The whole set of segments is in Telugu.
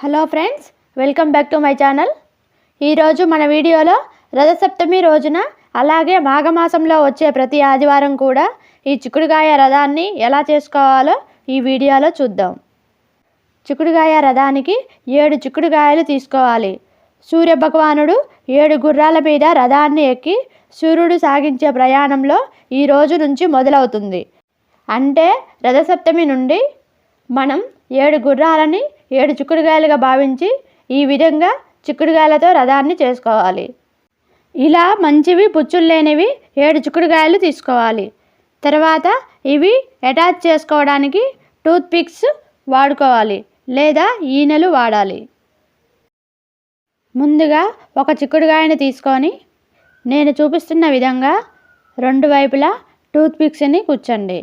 Hello friends welcome back to my channel. ఈరోజు మన వీడియోలో రథసప్తమి రోజున అలాగే మాఘమాసంలో వచ్చే ప్రతి ఆదివారం కూడా ఈ చిక్కుడుగాయ రథాన్ని ఎలా చేసుకోవాలో ఈ వీడియోలో చూద్దాం. చిక్కుడుగాయ రథానికి ఏడు చిక్కుడుగాయలు తీసుకోవాలి. సూర్య భగవానుడు ఏడు గుర్రాల మీద రథాన్ని ఎక్కి సూర్యుడు సాగించే ప్రయాణంలో ఈ రోజు నుంచి మొదలవుతుంది. అంటే రథసప్తమి నుండి మనం ఏడు గుర్రాలని ఏడు చిక్కుడుగాయలుగా భావించి ఈ విధంగా చిక్కుడుగాయలతో రథాన్ని చేసుకోవాలి. ఇలా మంచివి పుచ్చులు లేనివి ఏడు చిక్కుడుగాయలు తీసుకోవాలి. తర్వాత ఇవి అటాచ్ చేసుకోవడానికి టూత్ పిక్స్ వాడుకోవాలి లేదా ఈనెలు వాడాలి. ముందుగా ఒక చిక్కుడుగాయను తీసుకొని నేను చూపిస్తున్న విధంగా రెండు వైపులా టూత్ పిక్స్ని కూర్చోండి.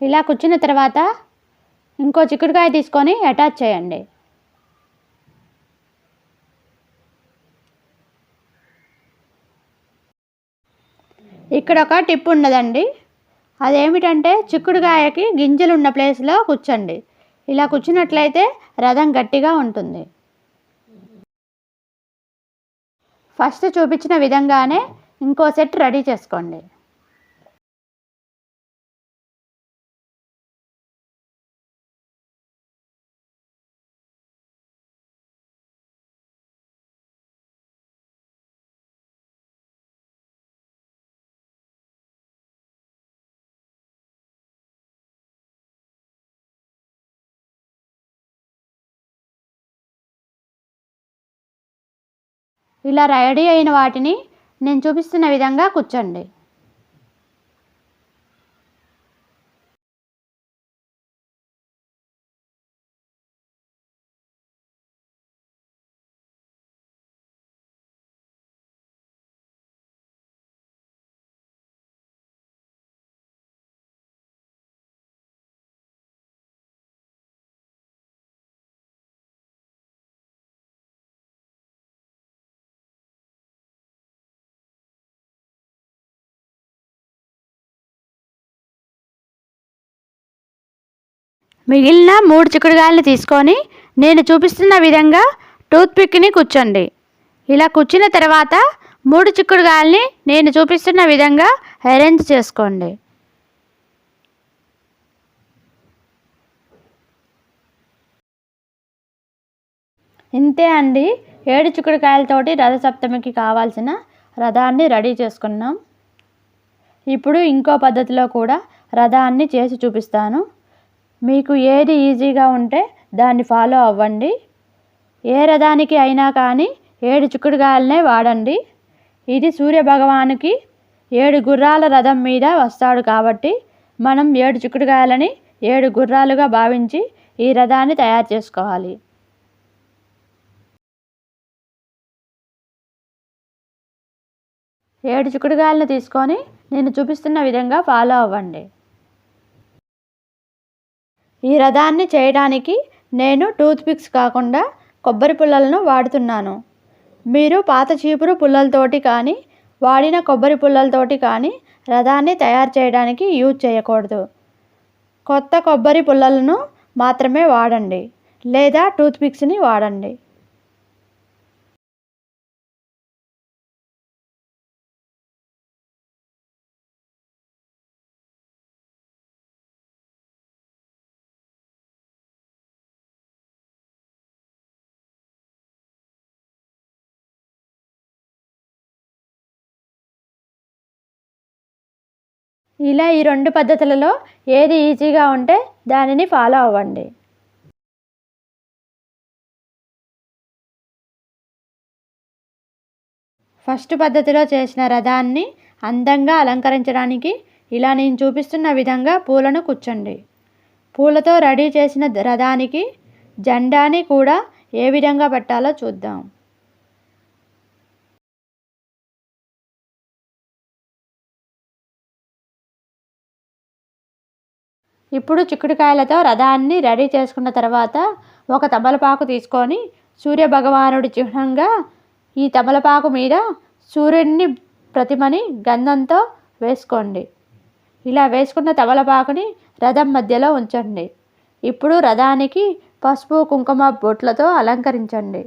ఇలా కూర్చున్న తర్వాత ఇంకో చిక్కుడుకాయ తీసుకొని అటాచ్ చేయండి. ఇక్కడ ఒక టిప్ ఉన్నదండి. అదేమిటంటే చిక్కుడుకాయకి గింజలు ఉన్న ప్లేస్లో కూర్చోండి. ఇలా కూర్చున్నట్లయితే రథం గట్టిగా ఉంటుంది. ఫస్ట్ చూపించిన విధంగానే ఇంకో సెట్ రెడీ చేసుకోండి. ఇలా రెడీ అయిన వాటిని నేను చూపిస్తున్న విధంగా కూర్చోండి. మిగిలిన మూడు చిక్కుడుగాయలను తీసుకొని నేను చూపిస్తున్న విధంగా టూత్పిక్ని కూర్చోండి. ఇలా కూర్చున్న తర్వాత మూడు చిక్కుడుగాయల్ని నేను చూపిస్తున్న విధంగా అరేంజ్ చేసుకోండి. ఇంతే అండి. ఏడు చిక్కుడుకాయలతోటి రథసప్తమికి కావాల్సిన రథాన్ని రెడీ చేసుకున్నాం. ఇప్పుడు ఇంకో పద్ధతిలో కూడా రథాన్ని చేసి చూపిస్తాను. మీకు ఏది ఈజీగా ఉంటే దాన్ని ఫాలో అవ్వండి. ఏ రథానికి అయినా కానీ ఏడు చిక్కుడుగాయలనే వాడండి. ఇది సూర్యభగవానికి ఏడు గుర్రాల రథం మీద వస్తాడు కాబట్టి మనం ఏడు చిక్కుడుగాయలని ఏడు గుర్రాలుగా భావించి ఈ రథాన్ని తయారు చేసుకోవాలి. ఏడు చిక్కుడుగాయలను తీసుకొని నేను చూపిస్తున్న విధంగా ఫాలో అవ్వండి. ఈ రథాన్ని చేయడానికి నేను టూత్ పిక్స్ కాకుండా కొబ్బరి పుల్లలను వాడుతున్నాను. మీరు పాత చీపురు పుల్లలతోటి కానీ వాడిన కొబ్బరి పుల్లలతోటి కానీ రథాన్ని తయారు చేయడానికి యూజ్ చేయకూడదు. కొత్త కొబ్బరి పుల్లలను మాత్రమే వాడండి లేదా టూత్ పిక్స్ని వాడండి. ఇలా ఈ రెండు పద్ధతులలో ఏది ఈజీగా ఉంటే దానిని ఫాలో అవ్వండి. ఫస్ట్ పద్ధతిలో చేసిన రథాన్ని అందంగా అలంకరించడానికి ఇలా నేను చూపిస్తున్న విధంగా పూలను కూర్చోండి. పూలతో రెడీ చేసిన రథానికి జెండాని కూడా ఏ విధంగా పెట్టాలో చూద్దాం. ఇప్పుడు చిక్కుడుకాయలతో రథాన్ని రెడీ చేసుకున్న తర్వాత ఒక తమలపాకు తీసుకొని సూర్యభగవానుడి చిహ్నంగా ఈ తమలపాకు మీద సూర్యుడిని ప్రతిమని గంధంతో వేసుకోండి. ఇలా వేసుకున్న తమలపాకుని రథం మధ్యలో ఉంచండి. ఇప్పుడు రథానికి పసుపు కుంకుమ బొట్లతో అలంకరించండి.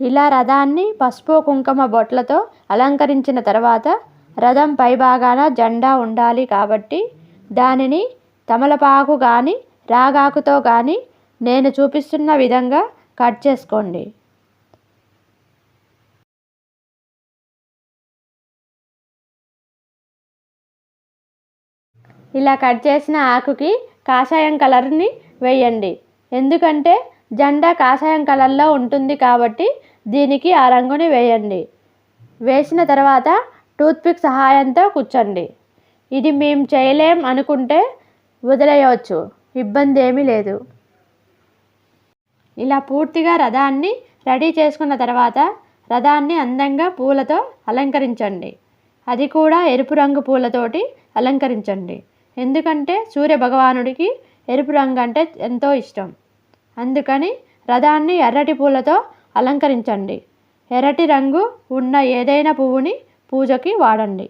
ఇలా రథాన్ని పసుపు కుంకుమ బొట్లతో అలంకరించిన తర్వాత రథం పైభాగాన జెండా ఉండాలి కాబట్టి దానిని తమలపాకు కానీ రాగాకుతో కానీ నేను చూపిస్తున్న విధంగా కట్ చేసుకోండి. ఇలా కట్ చేసిన ఆకుకి కాషాయం కలర్ని వేయండి. ఎందుకంటే జెండా కాషాయం కలర్లో ఉంటుంది కాబట్టి దీనికి ఆ రంగుని వేయండి. వేసిన తర్వాత టూత్పిక్ సహాయంతో కూర్చోండి. ఇది మేము చేయలేం అనుకుంటే వదిలేయవచ్చు. ఇబ్బంది ఏమీ లేదు. ఇలా పూర్తిగా రథాన్ని రెడీ చేసుకున్న తర్వాత రథాన్ని అందంగా పూలతో అలంకరించండి. అది కూడా ఎరుపు రంగు పూలతోటి అలంకరించండి. ఎందుకంటే సూర్య భగవానుడికి ఎరుపు రంగు అంటే ఎంతో ఇష్టం. అందుకని రథాన్ని ఎర్రటి పూలతో అలంకరించండి. ఎర్రటి రంగు ఉన్న ఏదైనా పువ్వుని పూజకి వాడండి.